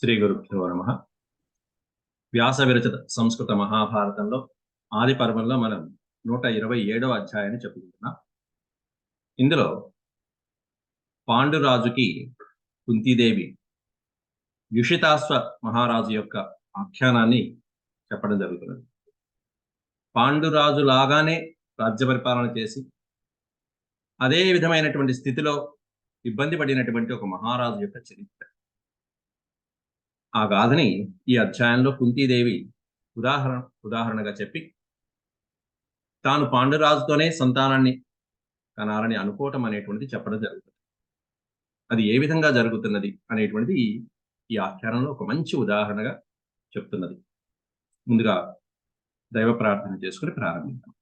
శ్రీ గురుభ్యో నమ. వ్యాస విరచిత సంస్కృత మహాభారతంలో ఆది పర్వంలో మనం నూట ఇరవై ఏడవ అధ్యాయాన్ని చెప్పుకుంటున్నాం. ఇందులో పాండురాజుకి కుంతీదేవి యుషితాశ్వ మహారాజు యొక్క ఆఖ్యానాన్ని చెప్పడం జరుగుతున్నది. పాండురాజు లాగానే రాజ్య పరిపాలన చేసి అదే విధమైనటువంటి స్థితిలో ఇబ్బంది పడినటువంటి ఒక మహారాజు యొక్క చరిత్ర. ఆ గాథని ఈ అధ్యాయంలో కుంతీదేవి ఉదాహరణ ఉదాహరణగా చెప్పి తాను పాండురాజుతోనే సంతానాన్ని కనాలని అనుకోవటం అనేటువంటిది చెప్పడం జరుగుతుంది. అది ఏ విధంగా జరుగుతున్నది అనేటువంటిది ఈ ఆఖ్యానంలో ఒక మంచి ఉదాహరణగా చెప్తున్నది. ముందుగా దైవ ప్రార్థన చేసుకుని ప్రారంభిద్దాం.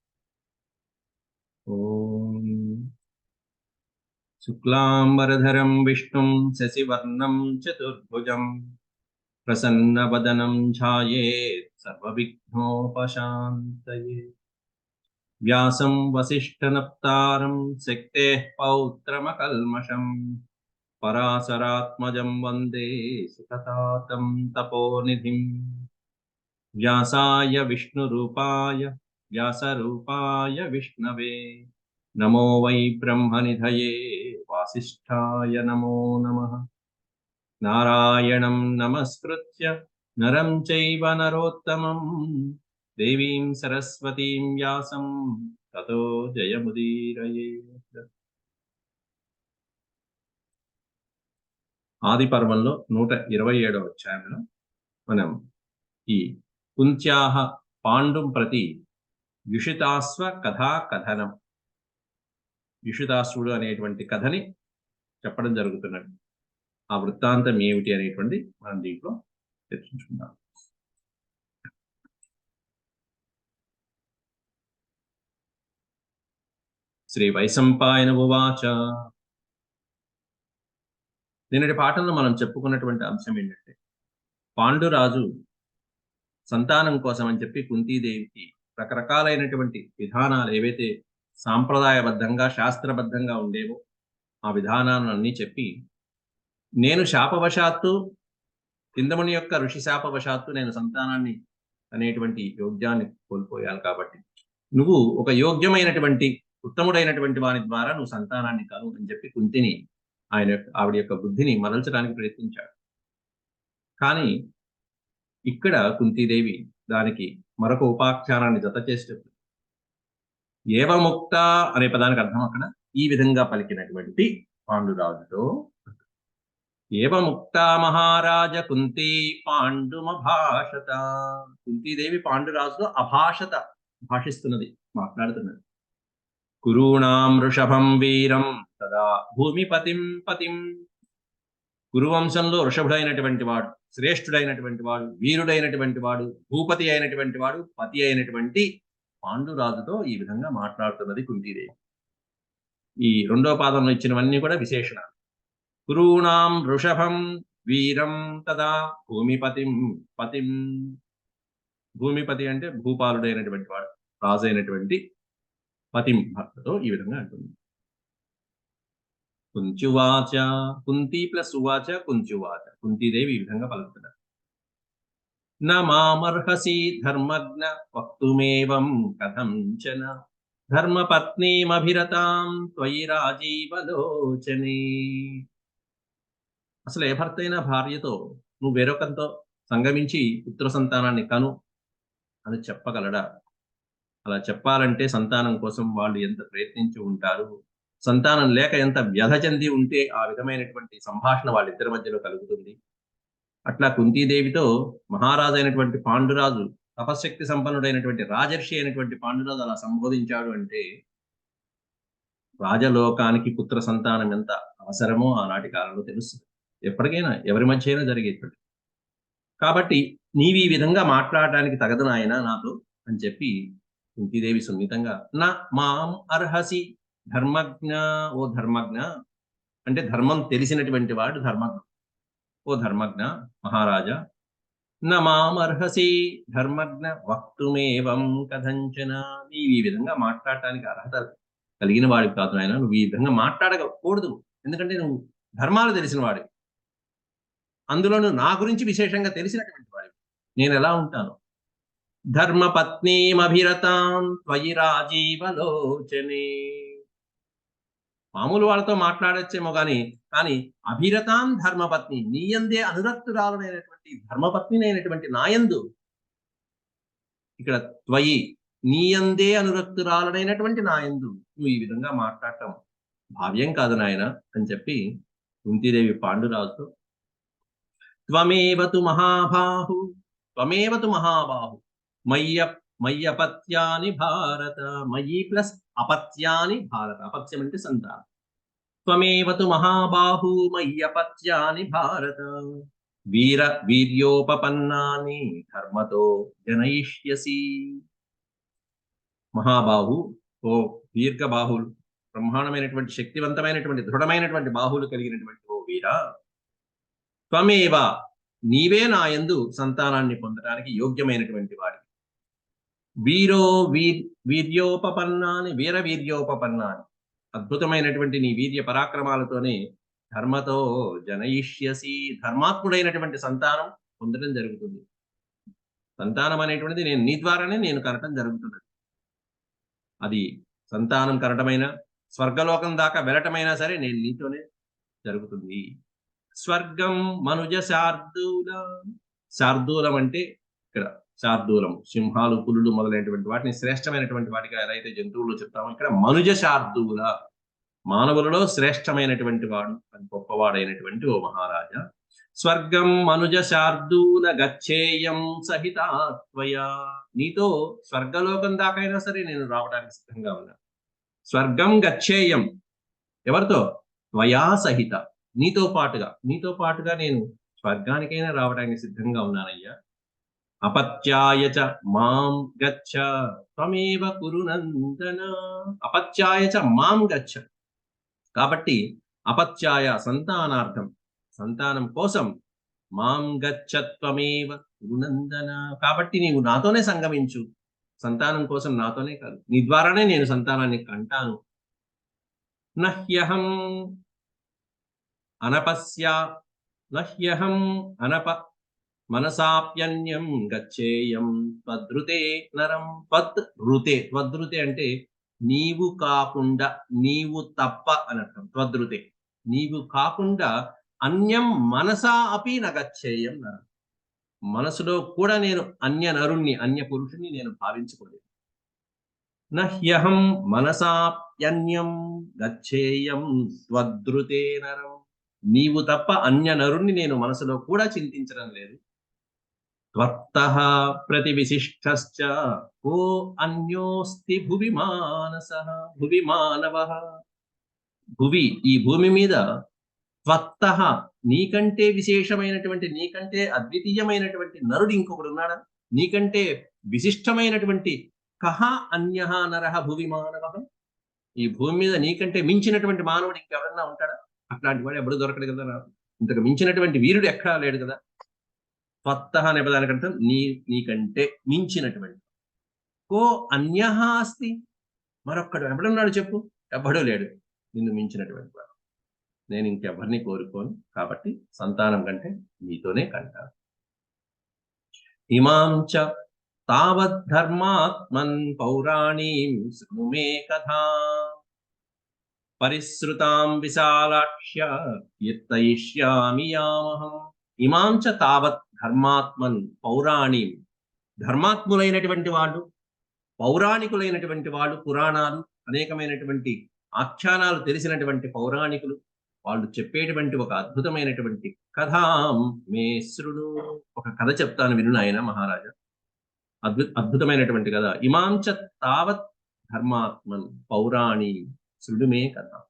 ఓం శుక్లాంబరధరం విష్ణుం శశివర్ణం చతుర్భుజం प्रसन्नवदनं ध्यायेत् सर्वविघ्नोपशान्तये। व्यासं वसिष्ठनप्तारं शक्तेः पौत्रमकल्मषम्। परासरात्मजं वन्दे सुखतातं तपोनिधिम्। व्यासाय विष्णुरूपाय व्यासरूपाय विष्णवे। नमो वै ब्रह्मनिधये वासिष्ठाय नमो नमः। నారాయణం నమస్కృత్య నరం చైవ నరోత్తమం దేవీం సరస్వతీం వ్యాసం తతో జయముదీరయే ఆది పర్వంలో నూట ఇరవై ఏడవ అధ్యాయంలో మనం ఈ కుంత్యాహ పాండుం ప్రతి యుషితాస్వ కథా కథనం। యుషితాసుడు అనేటువంటి కథని చెప్పడం జరుగుతున్నది। ఆ వృత్తాంతం ఏమిటి అనేటువంటి మనం దీంట్లో చర్చించుకుందాం. శ్రీ వైశంపాయన ఉవాచ నిన్నటి పాఠంలో మనం చెప్పుకున్నటువంటి అంశం ఏంటంటే పాండురాజు సంతానం కోసం అని చెప్పి కుంతీదేవికి రకరకాలైనటువంటి విధానాలు ఏవైతే సాంప్రదాయబద్ధంగా శాస్త్రబద్ధంగా ఉండేవో ఆ విధానాలను అన్నీ చెప్పి నేను శాపవశాత్తు చిందముని యొక్క ఋషి శాపవశాత్తు నేను సంతానాన్ని అనేటువంటి యోగ్యాన్ని కోల్పోయాను కాబట్టి. నువ్వు ఒక యోగ్యమైనటువంటి ఉత్తముడైనటువంటి వాని ద్వారా నువ్వు సంతానాన్ని కాను అని చెప్పి కుంతిని ఆయన ఆవిడ యొక్క బుద్ధిని మరల్చడానికి ప్రయత్నించాడు. కానీ ఇక్కడ కుంతీదేవి దానికి మరొక ఉపాఖ్యానాన్ని జత చేసేటప్పుడు ఏవముక్త అనే పదానికి అర్థం అక్కడ ఈ విధంగా పలికినటువంటి పాండురాజుతో ఏవముక్త మహారాజ కుంతి పాండుమభాషత. కుంతీదేవి పాండురాజుతో అభాషత భాషిస్తున్నది మాట్లాడుతున్నది. కురూణాం వృషభం వీరం తదా భూమిపతిం పతిం. కురువంశంలో వృషభుడైనటువంటి వాడు శ్రేష్ఠుడైనటువంటి వాడు వీరుడైనటువంటి వాడు భూపతి అయినటువంటి వాడు పతి అయినటువంటి పాండురాజుతో ఈ విధంగా మాట్లాడుతున్నది కుంతీదేవి. ఈ రెండో పాదంలో ఇచ్చినవన్నీ కూడా విశేషణాలు. కురూణాం వృషభం వీరం తదా భూమిపతిం పతిం. భూమిపతి అంటే భూపాలుడైనటువంటి వాడు రాజు అయినటువంటి పతిం భర్తతో ఈ విధంగా అంటుంది. కుంచువాచ కుంతి ప్లస్ ఉవాచ కుంచువాచ. కుంతీదేవి ఈ విధంగా పలుకుతున్నారు. న మామర్హసి ధర్మజ్ఞ వక్తుమేవం కథంచన ధర్మపత్నీమభిరతాం త్వయి రాజీవలోచనే అసలు ఏ భర్త అయినా భార్యతో నువ్వు వేరొకంతో సంగమించి పుత్ర సంతానాన్ని కను అని చెప్పగలడా? అలా చెప్పాలంటే సంతానం కోసం వాళ్ళు ఎంత ప్రయత్నించి ఉంటారు? సంతానం లేక ఎంత వ్యధ చెంది ఉంటే ఆ విధమైనటువంటి సంభాషణ వాళ్ళిద్దరి మధ్యలో కలుగుతుంది. అట్లా కుంతీదేవితో మహారాజు అయినటువంటి పాండురాజు తపశక్తి సంపన్నుడైనటువంటి రాజర్షి అయినటువంటి పాండురాజు అలా సంబోధించాడు అంటే రాజలోకానికి పుత్ర సంతానం ఎంత అవసరమో ఆనాటి కాలంలో తెలుస్తుంది. ఎప్పటికైనా ఎవరి మధ్య అయినా జరిగేటువంటి. కాబట్టి నీవి ఈ విధంగా మాట్లాడడానికి తగదు నాయన నాతో అని చెప్పి కుంతీదేవి సున్నితంగా నా మాం అర్హసి ధర్మజ్ఞ ఓ ధర్మజ్ఞ. అంటే ధర్మం తెలిసినటువంటి వాడు ధర్మజ్ఞ. ఓ ధర్మజ్ఞ మహారాజా నా మాం అర్హసి ధర్మజ్ఞ వక్తుమేవం కథంచన. నీవు ఈ విధంగా మాట్లాడటానికి అర్హత కలిగిన వాడివి కాదు ఆయన నువ్వు ఈ విధంగా మాట్లాడకూడదు. ఎందుకంటే నువ్వు ధర్మాలు తెలిసిన వాడివి. అందులోనూ నా గురించి విశేషంగా తెలిసినటువంటి వాడి నేను ఎలా ఉంటాను? ధర్మపత్నీమభిరతాం త్వయి రాజీవలోచనే. మామూలు వాళ్ళతో మాట్లాడొచ్చేమో కానీ కానీ అభిరతాం ధర్మపత్ని నీయందే అనురక్తురాలనైనటువంటి ధర్మపత్నినైనటువంటి నాయందు ఇక్కడ త్వయి నీయందే అనురక్తురాలనైనటువంటి నాయందు నువ్వు ఈ విధంగా మాట్లాడటం భావ్యం కాదు నాయన అని చెప్పి కుంతీదేవి పాండురాజుతో త్వమేవతు మహాబాహు త్వమేవతు మహాబాహు. మయ్య మయ్యపత్యాని భారత మయి ప్లస్ అపత్యాని భారత. అపత్యం అంటే సంతానం. త్వమేవతు మహాబాహు మయ్యపత్యాని భారత. వీర వీర్యోపపన్నాని ధర్మతో జనయిష్యసి. మహాబాహు ఓ దీర్ఘబాహులు బ్రహ్మాండమైనటువంటి శక్తివంతమైనటువంటి దృఢమైనటువంటి బాహువులు కలిగినటువంటి ఓ వీర. త్వమేవ నీవే నా యందు సంతానాన్ని పొందడానికి యోగ్యమైనటువంటి వాడి వీరో వీర్ వీర్యోపపన్నాని వీర వీర్యోపపన్నాని. అద్భుతమైనటువంటి నీ వీర్య పరాక్రమాలతోనే ధర్మతో జనయిష్యసి ధర్మాత్ముడైనటువంటి సంతానం పొందడం జరుగుతుంది. సంతానం అనేటువంటిది నేను నీ ద్వారానే నేను కనటం జరుగుతున్నది అది సంతానం కనటమైనా స్వర్గలోకం దాకా వెళ్ళటమైనా సరే నేను నీతోనే జరుగుతుంది. స్వర్గం మనుజ శార్దూల. శార్దూలం అంటే ఇక్కడ శార్దూలం సింహాలు పులులు మొదలైనటువంటి వాటిని శ్రేష్టమైనటువంటి వాటిగా ఎలా అయితే జంతువులు చెప్తామో ఇక్కడ మనుజ శార్దూల. మానవులలో శ్రేష్టమైనటువంటి వాడు అది గొప్పవాడైనటువంటి ఓ మహారాజా. స్వర్గం మనుజ శార్దూల గచ్చేయం సహిత నీతో స్వర్గలోకం దాకైనా సరే నేను రావడానికి సిద్ధంగా ఉన్నా. స్వర్గం గచ్చేయం ఎవరితో? త్వయా సహిత. నీతో పాటుగా నీతో పాటుగా నేను స్వర్గానికైనా రావడానికి సిద్ధంగా ఉన్నానయ్యా. అపత్యాయ చ మాం గచ్చ త్వమేవ కురునందన. అపత్యాయ చ మాం గచ్చ. కాబట్టి అపత్యాయ సంతానార్థం సంతానం కోసం మాం గచ్చ త్వమేవ కురునందన. కాబట్టి నీవు నాతోనే సంగమించు. సంతానం కోసం నాతోనే కాదు. నీ ద్వారానే నేను సంతానాన్ని కంటాను. నహ్యహం అనపస్య నహ్యహం అనప మనసాప్యన్యం గచ్చేయం త్వదృతే నరం త్వద్ ఋతే త్వదృతే అంటే నీవు కాకుండా నీవు తప్ప అని అర్థం. త్వదృతే నీవు కాకుండా అన్యం మనసా అపి నగచ్చేయం నరం. మనసులో కూడా నేను అన్య నరుణ్ణి అన్య పురుషుణ్ణి నేను భావించుకోలేదు. నహ్యహం మనసాప్యన్యం గచ్చేయం త్వదృతే నరం నీవు తప్ప అన్య నరుణ్ణి నేను మనసులో కూడా చింతించడం లేదు. త్వత్త ప్రతి విశిష్టశ్చ ఓ అన్యోస్తి భువి మానస భువి మానవ. భువి ఈ భూమి మీద త్వత్త నీకంటే విశేషమైనటువంటి నీకంటే అద్వితీయమైనటువంటి నరుడు ఇంకొకడు ఉన్నాడా? నీకంటే విశిష్టమైనటువంటి కహ అన్య నరహ భువి మానవ? ఈ భూమి మీద నీకంటే మించినటువంటి మానవుడు ఇంకెవరన్నా ఉంటాడా? అట్లాంటి వాడు ఎప్పుడు దొరకడు కదా నాకు. ఇంతకు మించినటువంటి వీరుడు ఎక్కడా లేడు కదా. త్వత్త అనే పదానికంటే నీ నీకంటే మించినటువంటి. కో అన్యహ అస్తి. మరొక్కడు ఎవడున్నాడు చెప్పు? ఎవ్వడూ లేడు. నిన్ను మించినటువంటి వాడు. నేను ఇంకెవరిని కోరుకోను. కాబట్టి సంతానం కంటే నీతోనే కంటాను ఇమాం చ తావద్ధర్మాత్మన్ పౌరాణీం శృణుమే కథా. పరిశ్రుతాం విశాలాక్ష్య కీర్తయిష్యామి యామహం. ఇమాం చ తావత్ ధర్మాత్మన్ పౌరాణి. ధర్మాత్ములైనటువంటి వాళ్ళు పౌరాణికులైనటువంటి వాళ్ళు పురాణాలు అనేకమైనటువంటి ఆఖ్యానాలు తెలిసినటువంటి పౌరాణికులు వాళ్ళు చెప్పేటువంటి ఒక అద్భుతమైనటువంటి కథాం మేశ్రుడు. ఒక కథ చెప్తాను విను నాయన మహారాజా. అద్భుత అద్భుతమైనటువంటి కథ. ఇమాం చ తావత్ ధర్మాత్మన్ పౌరాణి. శృణుమే కథ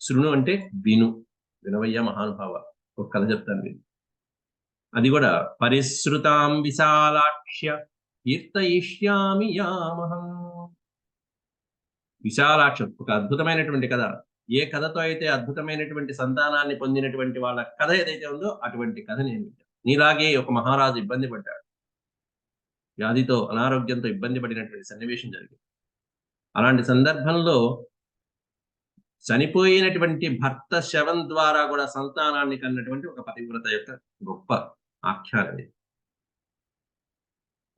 శృణు అంటే విను వినవయ్య మహానుభావ. ఒక కథ చెప్తాను విను. అది కూడా పరిశ్రుతాం విశాలాక్ష్య కీర్తయిష్యామి యామహం. విశాలాక్షం ఒక అద్భుతమైనటువంటి కథ. ఏ కథతో అయితే అద్భుతమైనటువంటి సంతానాన్ని పొందినటువంటి వాళ్ళ కథ ఏదైతే ఉందో అటువంటి కథ నేను వింటాను. నీలాగే ఒక మహారాజు ఇబ్బంది పడ్డాడు. వ్యాధితో అనారోగ్యంతో ఇబ్బంది పడినటువంటి సన్నివేశం జరిగింది. అలాంటి సందర్భంలో చనిపోయినటువంటి భర్త శవం ద్వారా కూడా సంతానాన్ని కన్నటువంటి ఒక పతివ్రత యొక్క గొప్ప ఆఖ్యానం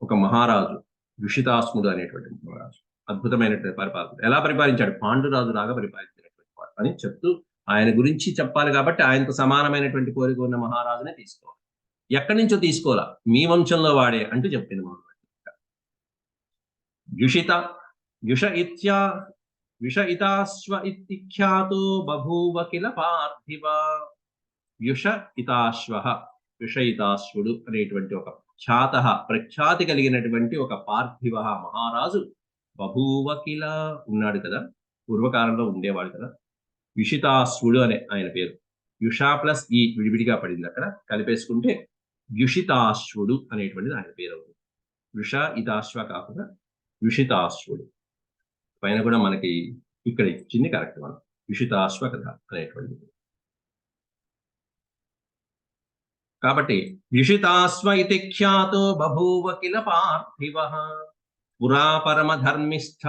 ఒక మహారాజు ఋషితాస్ముడు అనేటువంటి మహారాజు అద్భుతమైనటువంటి పరిపాలన ఎలా పరిపాలించాడు? పాండురాజు లాగా పరిపాలించినటువంటి వాడు అని చెప్తూ ఆయన గురించి చెప్పాలి కాబట్టి ఆయనకు సమానమైనటువంటి కోరిక ఉన్న మహారాజునే తీసుకోవాలి. ఎక్కడి నుంచో తీసుకోవాలా? మీ వంశంలో వాడే అంటూ చెప్పింది మహారాజు. యుషిత యుష ఇత్యా విష ఇతాశ్వ బభూవ కిల పార్థివ యుష ఇతాశ్వ విషయితాశ్వుడు అనేటువంటి ఒక ఖ్యాత ప్రఖ్యాతి కలిగినటువంటి ఒక పార్థివ మహారాజు బభూవ కిల ఉన్నాడు కదా పూర్వకాలంలో ఉండేవాడు కదా యుషితాశ్వుడు అనే ఆయన పేరు. యుష ప్లస్ ఈ విడివిడిగా పడింది అక్కడ కలిపేసుకుంటే యుషితాశ్వుడు అనేటువంటిది ఆయన పేరు. అవుతుంది యుష ఇతాశ్వ కాకుండా యుషితాశ్వుడు పైన కూడా మనకి ఇక్కడ ఇచ్చింది కరెక్ట్ మనం యుషితాశ్వ కథ అనేటువంటిది. కాబట్టి యుషితాశ్వ ఇది ఖ్యాతో బభూవ కిల పార్థివ పురా పరమధర్మిష్ఠ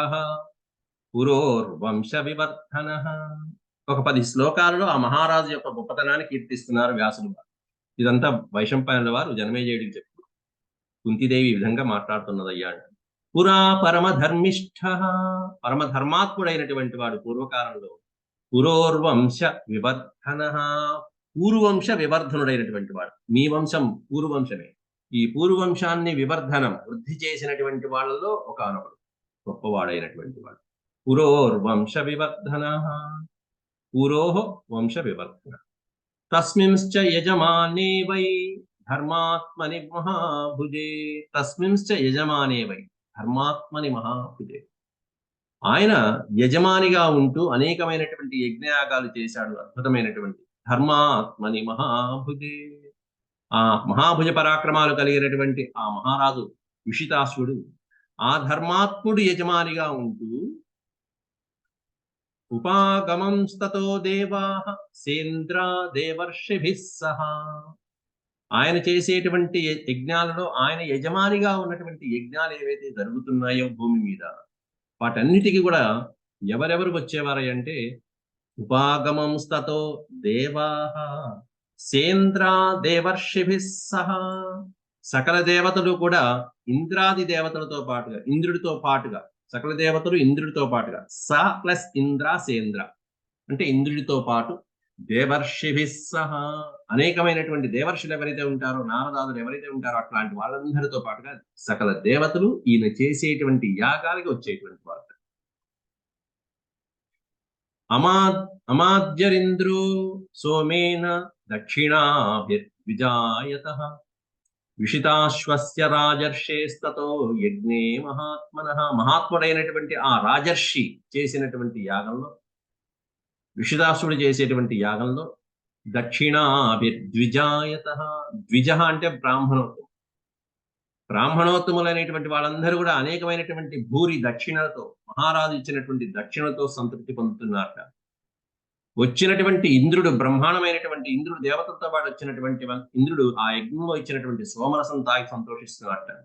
పురోర్వంశ వివర్ధన. ఒక పది శ్లోకాలలో ఆ మహారాజు యొక్క గొప్పతనాన్ని కీర్తిస్తున్నారు వ్యాసులు వారు. ఇదంతా వైశంపాయనుల వారు జనమేజయుడికి చెప్పు కుంతిదేవి ఈ విధంగా మాట్లాడుతున్నదయ్యా పురా పరమధర్మిష్ఠ. పరమధర్మాత్ముడైనటువంటి వాడు పూర్వకాలంలో పురోర్వంశ వివర్ధన. పూర్వంశ వివర్ధనుడైనటువంటి వాడు. మీ వంశం పూర్వంశమే. ఈ పూర్వంశాన్ని వివర్ధనం వృద్ధి చేసినటువంటి వాళ్ళలో ఒకనొకడు గొప్పవాడైనటువంటి వాడు. పురోర్వంశ వివర్ధన. పురోహ వంశ వివర్ధన. తస్మింశ్చ యజమానే వై ధర్మాత్మని మహాభుజే. తస్మింశ్చ యజమానే వై ధర్మాత్మని మహాభుజే ఆయన యజమానిగా ఉంటూ అనేకమైనటువంటి యజ్ఞయాగాలు చేశాడు అద్భుతమైనటువంటి. ధర్మాత్మని మహాభుజే ఆ మహాభుజ పరాక్రమాలు కలిగినటువంటి ఆ మహారాజు విషితాసుడు ఆ ధర్మాత్ముడు యజమానిగా ఉంటూ ఉపాగమంస్తతో దేవా సేంద్ర దేవర్షిభిస్ సహా ఆయన చేసేటువంటి యజ్ఞాలలో ఆయన యజమానిగా ఉన్నటువంటి యజ్ఞాలు ఏవైతే జరుగుతున్నాయో భూమి మీద వాటన్నిటికీ కూడా ఎవరెవరు వచ్చేవారంటే ఉపాగమంస్తతో దేవా సేంద్ర దేవర్షిభి సహా సకల దేవతలు కూడా ఇంద్రాది దేవతలతో పాటుగా ఇంద్రుడితో పాటుగా సకల దేవతలు ఇంద్రుడితో పాటుగా స ప్లస్ ఇంద్ర సేంద్ర. అంటే ఇంద్రుడితో పాటు దేవర్షిభి అనేకమైనటువంటి దేవర్షులు ఎవరైతే ఉంటారో నారదాదులు ఎవరైతే ఉంటారో అట్లాంటి వాళ్ళందరితో పాటుగా సకల దేవతలు ఈయన చేసేటువంటి యాగాలకి వచ్చేటువంటి వారు. అమా అమాద్యరింద్రో సోమేన దక్షిణాభిర్విజాయత. విషితాశ్వస్య రాజర్షేస్తతో యజ్ఞే మహాత్మన. మహాత్ముడైనటువంటి ఆ రాజర్షి చేసినటువంటి యాగంలో ఋషిదాసుడు చేసేటువంటి యాగంలో దక్షిణాభిర్ద్విజాయత. ద్విజ అంటే బ్రాహ్మణోత్తము. బ్రాహ్మణోత్తములైనటువంటి వాళ్ళందరూ కూడా అనేకమైనటువంటి భూరి దక్షిణలతో మహారాజు ఇచ్చినటువంటి దక్షిణతో సంతృప్తి పొందుతున్నారట. వచ్చినటువంటి ఇంద్రుడు బ్రహ్మాండమైనటువంటి ఇంద్రుడు దేవతలతో పాటు వచ్చినటువంటి ఇంద్రుడు ఆ యజ్ఞంలో ఇచ్చినటువంటి సోమరసం తాగి సంతోషిస్తున్నారట.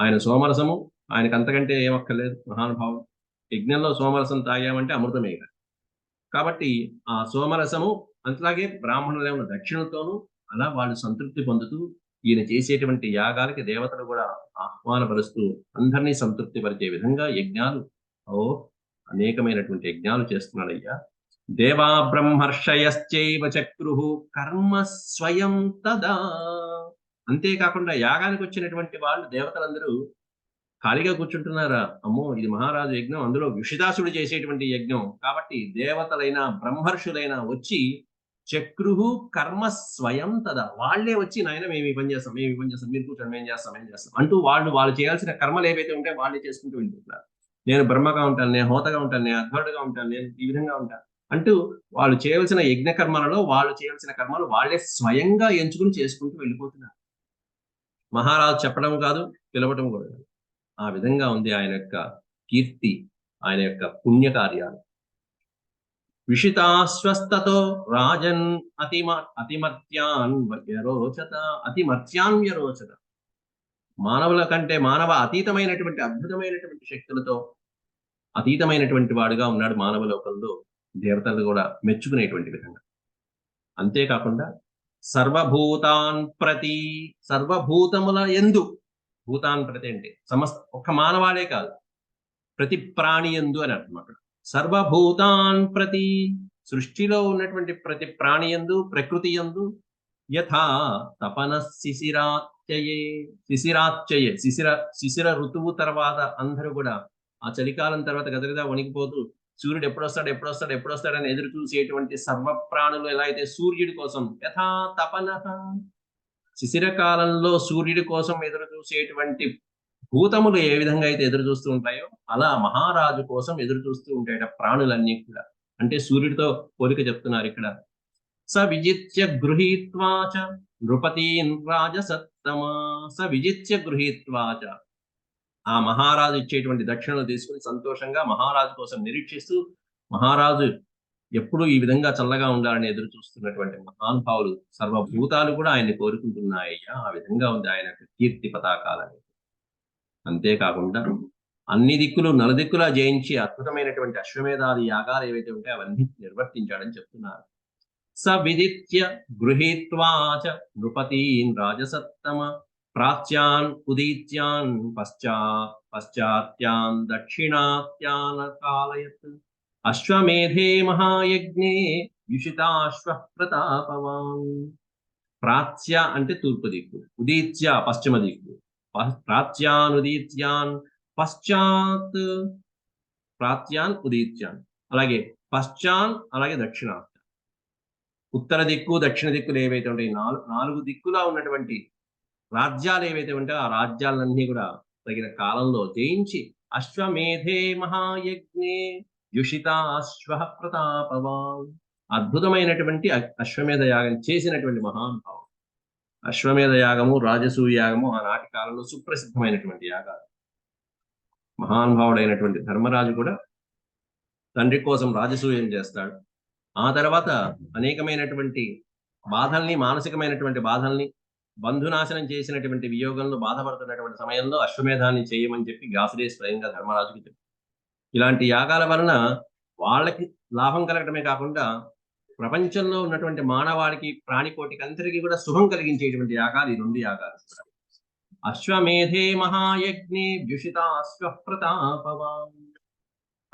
ఆయన సోమరసము ఆయనకు అంతకంటే ఏమక్కర్లేదు మహానుభావం యజ్ఞంలో సోమరసం తాగామంటే అమృతమే కాబట్టి ఆ సోమరసము అట్లాగే బ్రాహ్మణులు ఉన్న దక్షిణతోనూ అలా వాళ్ళు సంతృప్తి పొందుతూ ఈయన చేసేటువంటి యాగాలకి దేవతలు కూడా ఆహ్వానపరుస్తూ అందరినీ సంతృప్తి పరిచే విధంగా యజ్ఞాలు ఓ అనేకమైనటువంటి యజ్ఞాలు చేస్తున్నాడయ్యా. దేవా బ్రహ్మర్షయశ్చైవ చక్రు కర్మ స్వయం తదా. అంతేకాకుండా యాగానికి వచ్చినటువంటి వాళ్ళు దేవతలందరూ ఖాళీగా కూర్చుంటున్నారా? అమ్మో ఇది మహారాజు యజ్ఞం. అందులో విషిదాసుడు చేసేటువంటి యజ్ఞం. కాబట్టి దేవతలైన బ్రహ్మర్షులైన వచ్చి చక్రుహు కర్మ స్వయం తద. వాళ్ళే వచ్చి నాయన మేము ఈ పని చేస్తాం మేము ఈ పని చేస్తాం మీరు కూర్చొని మేము చేస్తాం మేము చేస్తాం అంటూ వాళ్ళు వాళ్ళు చేయాల్సిన కర్మలు ఏవైతే ఉంటే వాళ్ళే చేసుకుంటూ వెళ్ళిపోతున్నారు. నేను బ్రహ్మగా ఉంటాను నేను హోతగా ఉంటాను నేను అధ్వర్డుగా ఉంటాను నేను ఈ విధంగా ఉంటాను అంటూ వాళ్ళు చేయవలసిన యజ్ఞ కర్మలలో వాళ్ళు చేయాల్సిన కర్మలు వాళ్ళే స్వయంగా ఎంచుకుని చేసుకుంటూ వెళ్ళిపోతున్నారు. మహారాజు చెప్పడం కాదు పిలవటం కూడా కాదు. ఆ విధంగా ఉంది ఆయన యొక్క కీర్తి ఆయన యొక్క పుణ్యకార్యాలు. విషితాశ్వస్తతో రాజన్ అతిమ అతిమర్త్యాన్ వ్యరోచత అతిమర్త్యాన్ వ్యరోచత. మానవుల కంటే మానవ అతీతమైనటువంటి అద్భుతమైనటువంటి శక్తులతో అతీతమైనటువంటి వాడుగా ఉన్నాడు మానవ లోకంలో దేవతలు కూడా మెచ్చుకునేటువంటి విధంగా. అంతేకాకుండా సర్వభూతాన్ ప్రతి సర్వభూతముల ఎందు భూతాన్ ప్రతి అంటే సమస్త ఒక్క మానవాడే కాదు. ప్రతి ప్రాణి ఎందు అని అర్థం అక్కడ. సర్వభూతాన్ ప్రతి సృష్టిలో ఉన్నటువంటి ప్రతి ప్రాణి ఎందు ప్రకృతి ఎందు యథా తపన శిశిరాత్యయే శిశిరాత్యయే. శిశిర శిశిర ఋతువు తర్వాత అందరూ కూడా ఆ చలికాలం తర్వాత గదగదా వణికిపోతూ సూర్యుడు ఎప్పుడు వస్తాడు ఎప్పుడు వస్తాడు ఎప్పుడు వస్తాడని ఎదురు చూసేటువంటి సర్వ ప్రాణులు ఎలా అయితే సూర్యుడి కోసం యథా తపన శిశిర కాలంలో సూర్యుడి కోసం ఎదురు చూసేటువంటి భూతములు ఏ విధంగా అయితే ఎదురు చూస్తూ ఉంటాయో అలా మహారాజు కోసం ఎదురు చూస్తూ ఉంటాయట ప్రాణులన్నీ కూడా. అంటే సూర్యుడితో పోలిక చెప్తున్నారు ఇక్కడ. స విజిత్య గృహీత్వాచ నృపతీన్ రాజసత్తమా. స విజిత్య గృహీత్వాచ ఆ మహారాజు ఇచ్చేటువంటి దక్షిణలు తీసుకుని సంతోషంగా మహారాజు కోసం నిరీక్షిస్తూ మహారాజు ఎప్పుడు ఈ విధంగా చల్లగా ఉండాలని ఎదురు చూస్తున్నటువంటి మహానుభావులు సర్వభూతాలు కూడా ఆయన్ని కోరుకుంటున్నాయ్యా. ఆ విధంగా ఉంది ఆయన కీర్తి పతాకాలని అంతేకాకుండా అన్ని దిక్కులు నలుదిక్కులా జయించి అద్భుతమైనటువంటి అశ్వమేధాది యాగాలు ఏవైతే ఉంటాయో అవన్నీ నిర్వర్తించాడని చెప్తున్నారు. స విదిత్య గృహీత్వాచ నృపతీన్ రాజసత్తమ ప్రాచ్యాన్ ఉదీత్యాన్ పశ్చా పశ్చాత్యాన్ దక్షిణాత్యాన్ కాలయత్. అశ్వమేధే మహాయజ్ఞే యుషితాశ్వ ప్రతాపవాన్ ప్రాచ్య అంటే తూర్పు దిక్కు ఉదీత్య పశ్చిమ దిక్కు. ప్రాచ్యాన్ ఉదీత్యాన్ పశ్చాత్ ప్రాచ్యాన్ ఉదీత్యాన్ అలాగే పశ్చాన్ అలాగే దక్షిణాత్య. ఉత్తర దిక్కు దక్షిణ దిక్కులు ఏవైతే ఉంటాయి నాలుగు నాలుగు దిక్కులా ఉన్నటువంటి రాజ్యాలు ఏవైతే ఉంటాయో ఆ రాజ్యాలన్నీ కూడా తగిన కాలంలో జయించి అశ్వమేధే మహాయజ్ఞే యుషిత ప్రతాపవాన్. అద్భుతమైనటువంటి అశ్వమేధ యాగం చేసినటువంటి మహానుభావం అశ్వమేధ యాగము రాజసూయ యాగము ఆనాటి కాలంలో సుప్రసిద్ధమైనటువంటి యాగాలు. మహానుభావుడైనటువంటి ధర్మరాజు కూడా తండ్రి కోసం రాజసూయం చేస్తాడు. ఆ తర్వాత అనేకమైనటువంటి బాధల్ని మానసికమైనటువంటి బాధల్ని బంధునాశనం చేసినటువంటి వియోగంలో బాధపడుతున్నటువంటి సమయంలో అశ్వమేధాన్ని చేయమని చెప్పి వ్యాసుడే స్వయంగా ధర్మరాజుకి చెప్పారు ఇలాంటి యాగాల వలన వాళ్ళకి లాభం కలగటమే కాకుండా ప్రపంచంలో ఉన్నటువంటి మానవాడికి ప్రాణికోటికి అందరికీ కూడా శుభం కలిగించేటువంటి యాగాలు ఈ రెండు యాగాలు అశ్వమేధే మహాయజ్ఞే ద్యుషిత అశ్వ ప్రతాపవాన్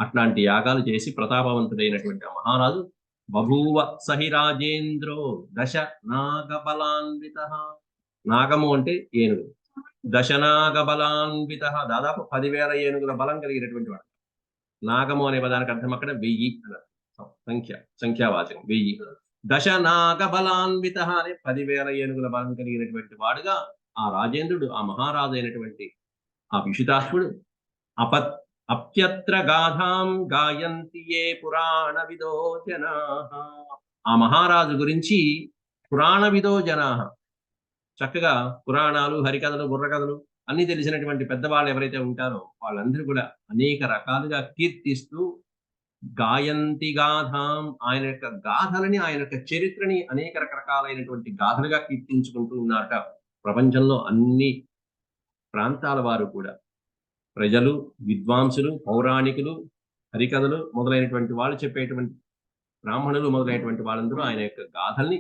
అట్లాంటి యాగాలు చేసి ప్రతాపవంతుడైనటువంటి ఆ మహారాజు బభూవ సహి రాజేంద్రో దశ నాగబలాన్విత. నాగము అంటే ఏనుగు. దశనాగబలాన్విత దాదాపు పదివేల ఏనుగుల బలం కలిగినటువంటి వాడు. నాగము అనే పదానికి అర్థం అక్కడ వెయ్యి అని సంఖ్య సంఖ్యావాచకం వెయ్యి దశ నాగబలాన్విత అనే పదివేల ఏనుగుల బలం కలిగినటువంటి వాడుగా ఆ రాజేంద్రుడు ఆ మహారాజు అయినటువంటి ఆ విషితాశ్వుడు అప అప్యత్ర గాథాం గాయంతి ఏ పురాణ విదో జనా. ఆ మహారాజు గురించి పురాణ విదో జనా. చక్కగా పురాణాలు హరికథలు బుర్రకథలు అన్ని తెలిసినటువంటి పెద్దవాళ్ళు ఎవరైతే ఉంటారో వాళ్ళందరూ కూడా అనేక రకాలుగా కీర్తిస్తూ గాయంతి గాథాం ఆయన యొక్క గాథలని ఆయన యొక్క చరిత్రని అనేక రకరకాలైనటువంటి గాథలుగా కీర్తించుకుంటూ ఉన్నారట ప్రపంచంలో అన్ని ప్రాంతాల వారు కూడా. ప్రజలు విద్వాంసులు పౌరాణికులు హరికథలు మొదలైనటువంటి వాళ్ళు చెప్పేటువంటి బ్రాహ్మణులు మొదలైనటువంటి వాళ్ళందరూ ఆయన యొక్క గాథల్ని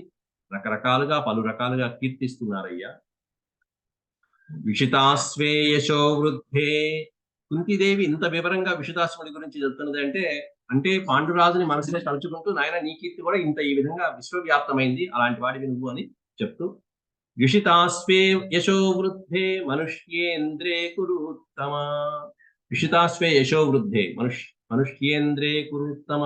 రకరకాలుగా పలు రకాలుగా కీర్తిస్తున్నారయ్యా. విషితాస్వే యశో వృద్ధే కుంతిదేవి ఇంత వివరంగా విషితాశ్వడి గురించి చెప్తున్నది అంటే అంటే పాండురాజుని మనసులో తలుచుకుంటూ నాయన నీ కీర్తి కూడా ఇంత ఈ విధంగా విశ్వవ్యాప్తమైంది అలాంటి వాడివి నువ్వు అని చెప్తూ విషితాస్వే యశో వృద్ధే మనుష్యేంద్రే కురుత్తమ. విషితాస్వే యశో వృద్ధే మనుష్ మనుష్యేంద్రే కురుత్తమ.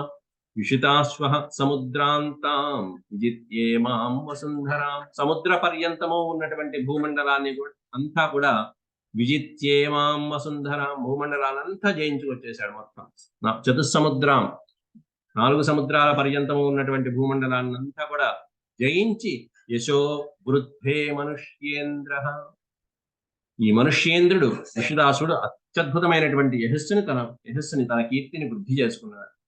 విషితాశ్వ సముద్రాంతాం. విజిత్యే మాం వసుంధరాం. సముద్ర పర్యంతము ఉన్నటువంటి భూమండలాన్ని కూడా అంతా కూడా విజిత్యే మాం వసుంధరాం. భూమండలాలంతా జయించుకొచ్చేసాడు మొత్తం. నా చతుస్సముద్రాం. నాలుగు సముద్రాల పర్యంతము ఉన్నటువంటి భూమండలాన్ని అంతా కూడా జయించి యశో వృద్ధే మనుష్యేంద్ర. ఈ మనుష్యేంద్రుడు యశుదాసుడు అత్యద్భుతమైనటువంటి యశస్సుని తన యశస్సుని తన కీర్తిని వృద్ధి చేసుకున్నాడు.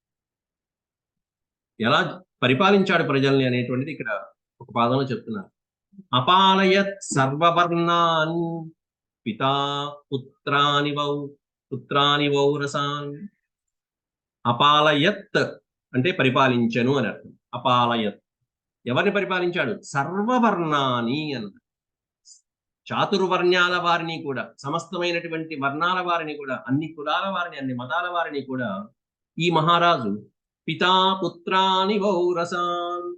ఎలా పరిపాలించాడు ప్రజల్ని అనేటువంటిది ఇక్కడ ఒక పాదంలో చెప్తున్నారు. అపాలయత్ సర్వవర్ణాన్ పితా పుత్రాని వౌ పుత్రాని వౌరసాన్ అపాలయత్ అంటే పరిపాలించను అని అర్థం. అపాలయత్. ఎవరిని పరిపాలించాడు? సర్వవర్ణాని అన్నాడు చాతుర్వర్ణాల వారిని కూడా సమస్తమైనటువంటి వర్ణాల వారిని కూడా అన్ని కులాల వారిని అన్ని మతాల వారిని కూడా ఈ మహారాజు పితా పుత్రాని ఔరసాన్.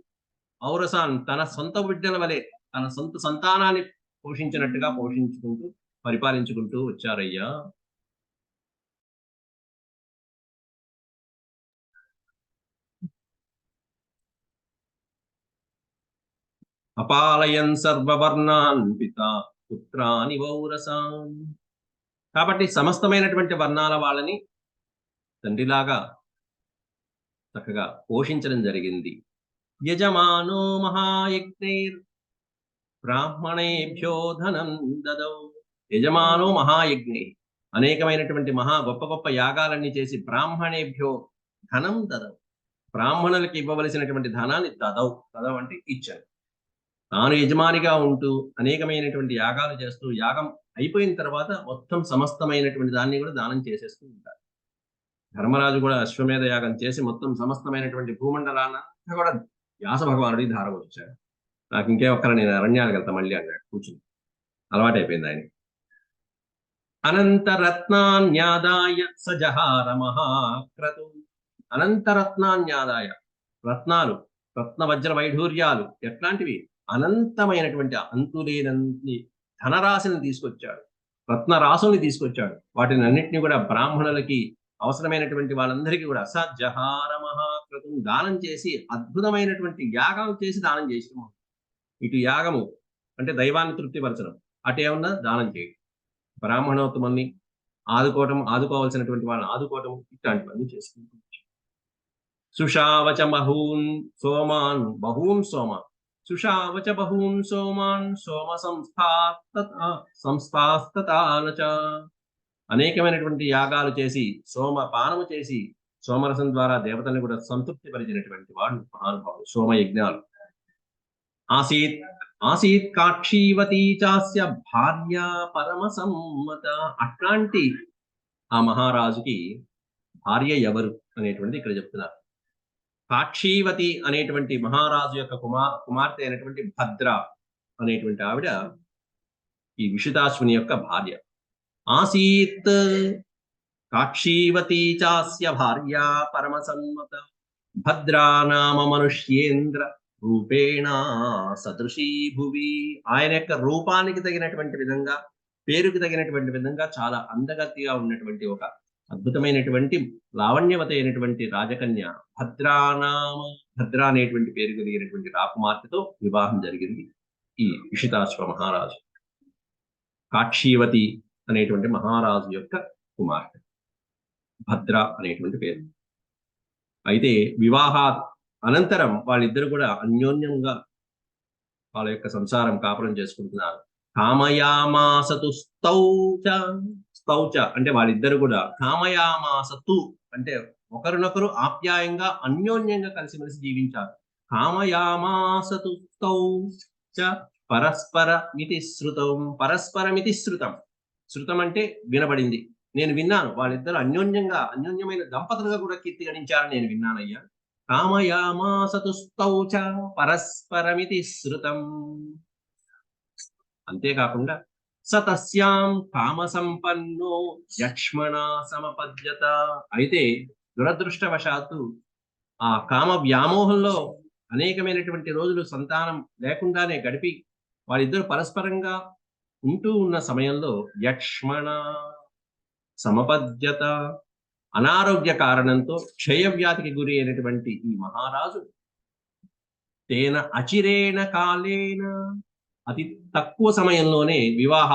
ఔరసాన్ తన సొంత బిడ్డల వలె తన సొంత సంతానాన్ని పోషించినట్టుగా పోషించుకుంటూ పరిపాలించుకుంటూ వచ్చారయ్యా. అపాలయన్ సర్వవర్ణాన్ పితా పుత్రాని ఔరసాన్. కాబట్టి సమస్తమైనటువంటి వర్ణాల వాళ్ళని తండ్రిలాగా చక్కగా పోషించడం జరిగింది. యజమానో మహాయజ్ఞైర్ బ్రాహ్మణేభ్యో ధనం దదౌ. యజమానో మహాయజ్ఞై. అనేకమైనటువంటి మహా గొప్ప గొప్ప యాగాలన్నీ చేసి బ్రాహ్మణేభ్యో ధనం దదౌ. బ్రాహ్మణులకి ఇవ్వవలసినటువంటి ధనాన్ని దదౌ. దదౌ అంటే ఇచ్చారు. తాను యజమానిగా ఉంటూ అనేకమైనటువంటి యాగాలు చేస్తూ యాగం అయిపోయిన తర్వాత మొత్తం సమస్తమైనటువంటి దాన్ని కూడా దానం చేసేస్తూ ఉంటారు. ధర్మరాజు కూడా అశ్వమేధ యాగం చేసి మొత్తం సమస్తమైనటువంటి భూమండలాన్నంతా కూడా వ్యాస భగవానుడి ధారవచ్చాడు నాకు ఇంకే ఒక్కరు నేను అరణ్యాలకు వెళ్తా మళ్ళీ అన్నాడు కూర్చుని. అలవాటైపోయింది ఆయన అనంతరత్నాన్యాదాయ సజహార మహాక్రతు. అనంతరత్నాన్యాదాయ రత్నాలు రత్న వజ్ర వైఢూర్యాలు ఎట్లాంటివి? అనంతమైనటువంటి అంతులేనంతి ధనరాశిని తీసుకొచ్చాడు. రత్న రాసుల్ని తీసుకొచ్చాడు. వాటిని అన్నింటినీ కూడా బ్రాహ్మణులకి అవసరమైనటువంటి వాళ్ళందరికీ కూడా సజ్జహార మహాకృతం దానం చేసి అద్భుతమైనటువంటి యాగం చేసి దానం చేసిన ఇటు యాగము అంటే దైవాన్ని తృప్తిపరచడం. అటేమన్నా దానం చేయడం బ్రాహ్మణోత్తమల్ని ఆదుకోవటం ఆదుకోవాల్సినటువంటి వాళ్ళని ఆదుకోవటం ఇట్లాంటివన్నీ చేసుకుంటూ సుషావచ బహూన్ సోమాన్ బహూన్ సోమాన్. సుషావచ బహూన్ సోమాన్ సోమ సంస్థాస్త సంస్థాస్తతానచ అనేకమైనటువంటి యాగాలు చేసి సోమ పానము చేసి సోమరసం ద్వారా దేవతల్ని కూడా సంతృప్తి పరిచినటువంటి వాడు మహానుభావుడు సోమ యజ్ఞాలు ఆసీత్ ఆసీత్ కాక్షీవతీ చాస్య భార్య పరమ సమ్మత. అట్లాంటి ఆ మహారాజుకి భార్య ఎవరు అనేటువంటిది ఇక్కడ చెప్తున్నారు. కాక్షీవతి అనేటువంటి మహారాజు యొక్క కుమార్ కుమార్తె అయినటువంటి భద్ర అనేటువంటి ఆవిడ ఈ విషితాశ్విని యొక్క భార్య. ఆసీత్. కాక్షీవతి చాస్య భార్య పరమసమ్మత. భద్రా నామ మనుష్యేంద్ర రూపేణ సదృశీ భువి. ఆయన యొక్క రూపానికి తగినటువంటి విధంగా పేరుకి తగినటువంటి విధంగా చాలా అందగతిగా ఉన్నటువంటి ఒక అద్భుతమైనటువంటి లావణ్యవత అయినటువంటి రాజకన్య భద్రానామ భద్ర అనేటువంటి పేరు కలిగినటువంటి రాకుమార్తెతో వివాహం జరిగింది ఈ ఇషితాశ్వ మహారాజు. కాక్షీవతి అనేటువంటి మహారాజు యొక్క కుమార్తె. భద్ర అనేటువంటి పేరు. అయితే వివాహ అనంతరం వాళ్ళిద్దరు కూడా అన్యోన్యంగా వాళ్ళ యొక్క సంసారం కాపురం చేసుకుంటున్నారు. కామయామాసతు స్తౌచ స్తౌచ అంటే వాళ్ళిద్దరు కూడా కామయామాసతు అంటే ఒకరినొకరు ఆప్యాయంగా అన్యోన్యంగా కలిసిమెలిసి జీవించారు. కామయామాసతు స్తౌచ పరస్పర మితి శృతం పరస్పరమితి శృతం శృతం అంటే వినబడింది. నేను విన్నాను. వాళ్ళిద్దరు అన్యోన్యంగా అన్యోన్యమైన దంపతులుగా కూడా కీర్తి గణించారని నేను విన్నానయ్యా. కామయామాసతుస్తౌచ పరస్పరమితి శృతం. అంతేకాకుండా సతస్యాం కామ సంపన్నో లక్ష్మణ సమపద్యత. అయితే దురదృష్టవశాత్తు ఆ కామ వ్యామోహంలో అనేకమైనటువంటి రోజులు సంతానం లేకుండానే గడిపి వారిద్దరు పరస్పరంగా ఉంటూ ఉన్న సమయంలో యక్ష్మణ సమపద్యత అనారోగ్య కారణంతో క్షయవ్యాధికి గురి అయినటువంటి ఈ మహారాజు తేన అచిరేణ కాలేన అతి తక్కువ సమయంలోనే వివాహ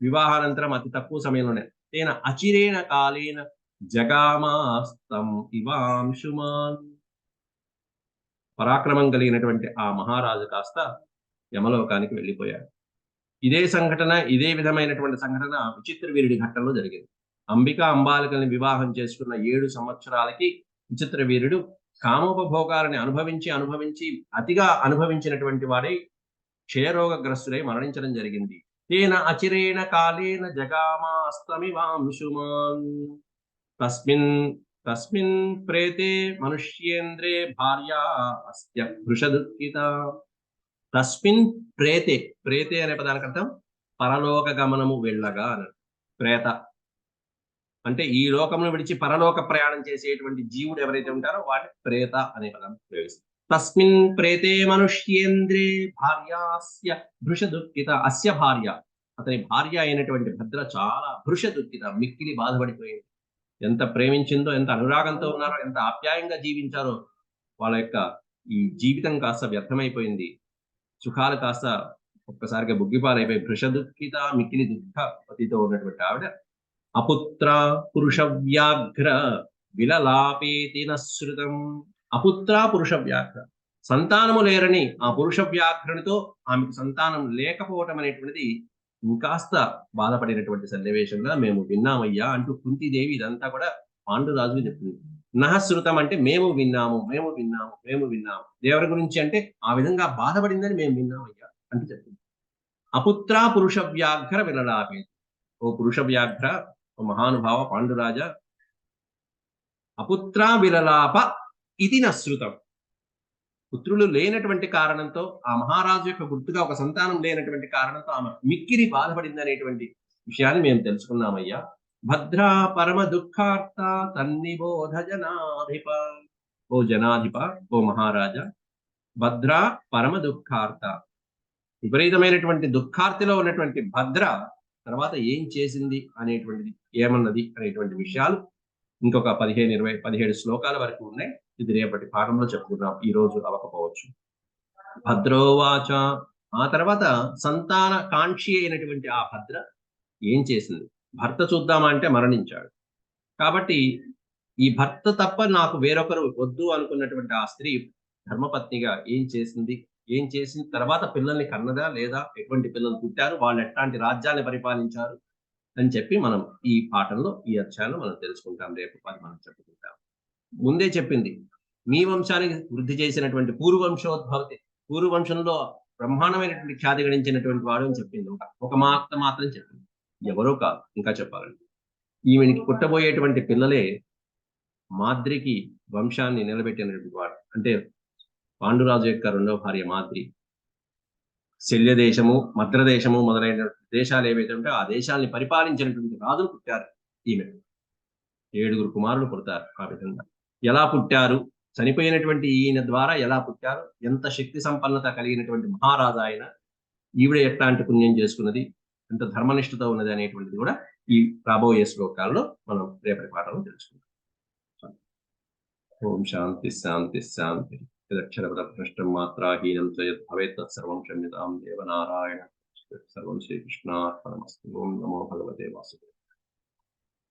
వివాహానంతరం అతి తక్కువ సమయంలోనే తేన అచిరేణ కాలేన జగామాస్తం ఇవాంశుమాన్ పరాక్రమం కలిగినటువంటి ఆ మహారాజు కాస్త యమలోకానికి వెళ్ళిపోయాడు. ఇదే సంఘటన ఇదే విధమైనటువంటి సంఘటన విచిత్ర వీరుడి ఘట్టంలో జరిగింది. అంబిక అంబాలికల్ని వివాహం చేసుకున్న ఏడు సంవత్సరాలకి విచిత్ర వీరుడు కామోపభోగాలని అనుభవించి అనుభవించి అతిగా అనుభవించినటువంటి వాడై క్షయరోగగ్రస్తుడై మరణించడం జరిగింది. తేన అచిరేణ కాలేన జగామాస్తమివాంశుమాన్. తస్మిన్ తస్మిన్ ప్రేతే మనుష్యేంద్రే భార్య అస్య వృషదుఃఖిత. తస్మిన్ ప్రేతే ప్రేతే అనే పదానికి అర్థం పరలోక గమనము వెళ్ళగా అని ప్రేత. అంటే ఈ లోకమును విడిచి పరలోక ప్రయాణం చేసేటువంటి జీవుడు ఎవరైతే ఉంటారో వాటి ప్రేత అనే పదం ప్రయోగిస్తారు తస్మిన్ ప్రేతే మనుష్యేంద్రే భార్యాస్య భృష దుఃఖిత అస్య భార్య. అతని భార్య అయినటువంటి భద్ర చాలా భృష దుఃఖిత మిక్కిలి బాధపడిపోయింది. ఎంత ప్రేమించిందో ఎంత అనురాగంతో ఉన్నారో ఎంత ఆప్యాయంగా జీవించారో వాళ్ళ యొక్క ఈ జీవితం కాస్త వ్యర్థమైపోయింది. సుఖాలు కాస్త ఒక్కసారిగా బుగ్గిపాలైపోయి భృష దుఃఖిత మిక్కిలి దుఃఖపతితో ఉన్నటువంటి ఆవిడ అపుత్ర పురుష వ్యాఘ్ర విలలాపేతి నశ్రుతం అపుత్ర పురుష వ్యాఘ్ర. సంతానము లేరని ఆ పురుష వ్యాఘ్రనితో ఆమెకు సంతానం లేకపోవటం అనేటువంటిది ఇంకాస్త బాధపడినటువంటి సన్నివేశంగా మేము విన్నామయ్యా అంటూ కుంతిదేవి ఇదంతా కూడా పాండురాజు చెప్తుంది నహశ్రుతం అంటే మేము విన్నాము మేము విన్నాము మేము విన్నాము. దేవుడి గురించి అంటే ఆ విధంగా బాధపడిందని మేము విన్నామయ్యా అంటూ చెప్పింది. అపుత్ర పురుష వ్యాఘ్ర వినడాపే. ఓ పురుష వ్యాఘ్ర ఓ మహానుభావ పాండురాజ. అపుత్ర విరలాప ఇది నశ్రుతం. పుత్రులు లేనటువంటి కారణంతో ఆ మహారాజు యొక్క గుర్తుగా ఒక సంతానం లేనటువంటి కారణంతో ఆమె మిక్కిరి బాధపడింది అనేటువంటి విషయాన్ని మేము తెలుసుకున్నామయ్యా. భద్రా పరమ దుఃఖార్త తన్నిబోధ జనాధిప. ఓ జనాధిప ఓ మహారాజా భద్ర పరమ దుఃఖార్త. విపరీతమైనటువంటి దుఃఖార్తిలో ఉన్నటువంటి భద్ర తర్వాత ఏం చేసింది అనేటువంటిది ఏమన్నది అనేటువంటి విషయాలు ఇంకొక పదిహేను ఇరవై పదిహేడు శ్లోకాల వరకు ఉన్నాయి. ఇది రేపటి పాఠంలో చెప్పుకున్నాం ఈ రోజు అవ్వకపోవచ్చు. భద్రోవాచ. ఆ తర్వాత సంతాన కాంక్షి అయినటువంటి ఆ భద్ర ఏం చేసింది? భర్త చూద్దామా అంటే మరణించాడు. కాబట్టి ఈ భర్త తప్ప నాకు వేరొకరు వద్దు అనుకున్నటువంటి ఆ స్త్రీ ధర్మపత్నిగా ఏం చేసింది? ఏం చేసిన తర్వాత పిల్లల్ని కన్నదా లేదా? ఎటువంటి పిల్లలు పుట్టారు? వాళ్ళు ఎట్లాంటి రాజ్యాన్ని పరిపాలించారు? అని చెప్పి మనం ఈ పాఠంలో ఈ అధ్యాయంలో మనం తెలుసుకుంటాం. రేపు అది మనం చెప్పుకుంటాం. ముందే చెప్పింది మీ వంశానికి వృద్ధి చేసినటువంటి పూర్వవంశోద్భవతి పూర్వవంశంలో బ్రహ్మాండమైనటువంటి ఖ్యాతి గడించినటువంటి వాడు అని చెప్పింది. ఒక ఒక మాత్రం మాత్రం చెప్పింది. ఎవరో కాదు ఇంకా చెప్పాలండి. ఈమెనికి పుట్టబోయేటువంటి పిల్లలే మాద్రికి వంశాన్ని నిలబెట్టినటువంటి వాడు. అంటే పాండురాజు యొక్క రెండవ భార్య మాద్రి. శల్య దేశము మద్రదేశము మొదలైన దేశాలు ఏవైతే ఉంటే ఆ దేశాల్ని పరిపాలించినటువంటి రాజులు పుట్టారు ఈమె. ఏడుగురు కుమారులు పుడతారు ఆ విధంగా. ఎలా పుట్టారు? చనిపోయినటువంటి ఈయన ద్వారా ఎలా పుట్టారు? ఎంత శక్తి సంపన్నత కలిగినటువంటి మహారాజా ఆయన. ఈవిడ ఎట్లాంటి పుణ్యం చేసుకున్నది? ఎంత ధర్మనిష్ఠత ఉన్నది అనేటువంటిది కూడా ఈ రాబోయే శ్లోకాల్లో మనం రేపటి పాఠంలో తెలుసుకుందాం ఓం శాంతి శాంతి శాంతి. యదక్షరపదభ్రష్టం మాత్రాహీనం చ యత్ తత్సర్వం క్షమ్యతాం దేవనారాయణ. సర్వం శ్రీకృష్ణార్పణమస్తు. ఓం నమో భగవతే వాసుదేవ